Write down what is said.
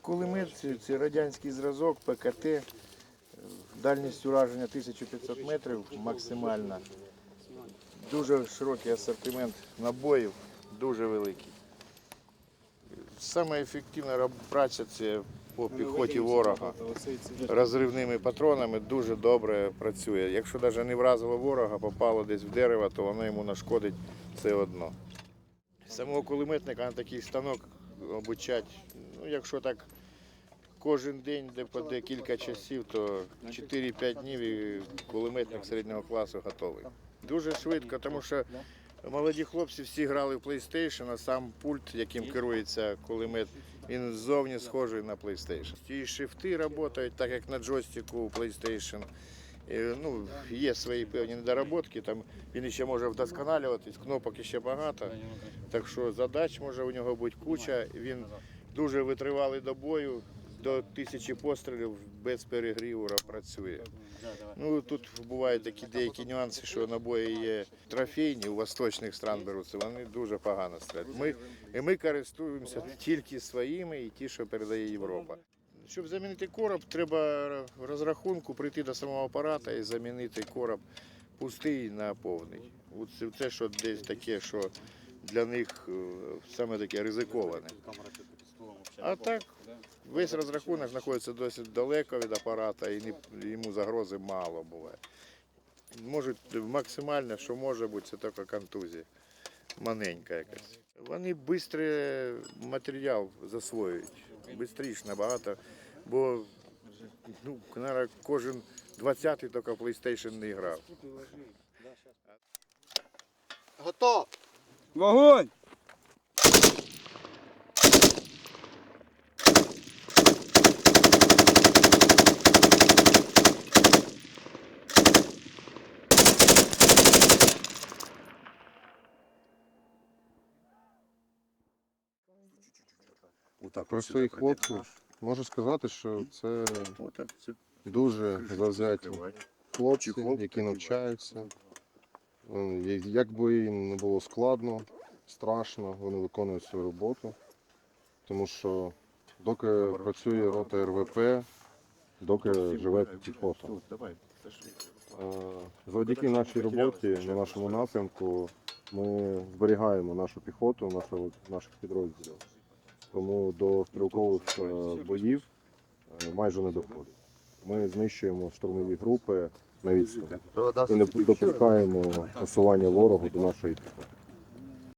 кулемет, це, радянський зразок, ПКТ, е, дальність ураження 1500 метрів максимальна. Дуже широкий асортимент набоїв, дуже великий. Саме ефективна праця це по піхоті ворога. Розривними патронами дуже добре працює. Якщо навіть не вразило ворога, попало десь в дерево, то воно йому нашкодить все одно. Самого кулеметника на такий станок обучать, ну якщо так кожен день, де по декілька часів, то 4-5 днів і кулеметник середнього класу готовий. Дуже швидко, тому що молоді хлопці всі грали в PlayStation, а сам пульт, яким керується кулемет, він ззовні схожий на PlayStation. І шифти працюють, так як на джойстику PlayStation. І, ну, є свої певні недоработки, там він ще може вдосконалюватись, кнопок ще багато. Так що задач може у нього бути куча. Він дуже витривалий до бою, до тисячі пострілів без перегріву працює. Ну тут бувають такі деякі нюанси, що набої є трофейні у восточних стран беруться, вони дуже погано стріляють. Ми, і ми користуємося тільки своїми і ті, що передає Європа. Щоб замінити короб, треба в розрахунку прийти до самого апарата і замінити короб пустий на повний. От це, що десь таке, що для них е, саме таке ризиковане. А так, весь розрахунок знаходиться досить далеко від апарата і йому загрози мало буває. Можуть максимально, що може бути, це тільки контузія. Маленька якась. Вони швидко матеріал засвоюють. Бистріше набагато. Бо ну, кожен 20-й тільки PlayStation не грав. Готов! Вогонь! Про своїх хлопців можу сказати, що це дуже завзяті хлопці, які навчаються. Е, Як би їм не було складно, страшно, вони виконують свою роботу. Тому що доки працює рота РВП, доки живе піхота. Е, Завдяки нашій роботі на нашому напрямку ми зберігаємо нашу піхоту, нашу, наших підрозділів. Тому до стрілкових е, боїв е, майже не доходить. Ми знищуємо штурмові групи на відстані і не допускаємо просування ворогу до нашої.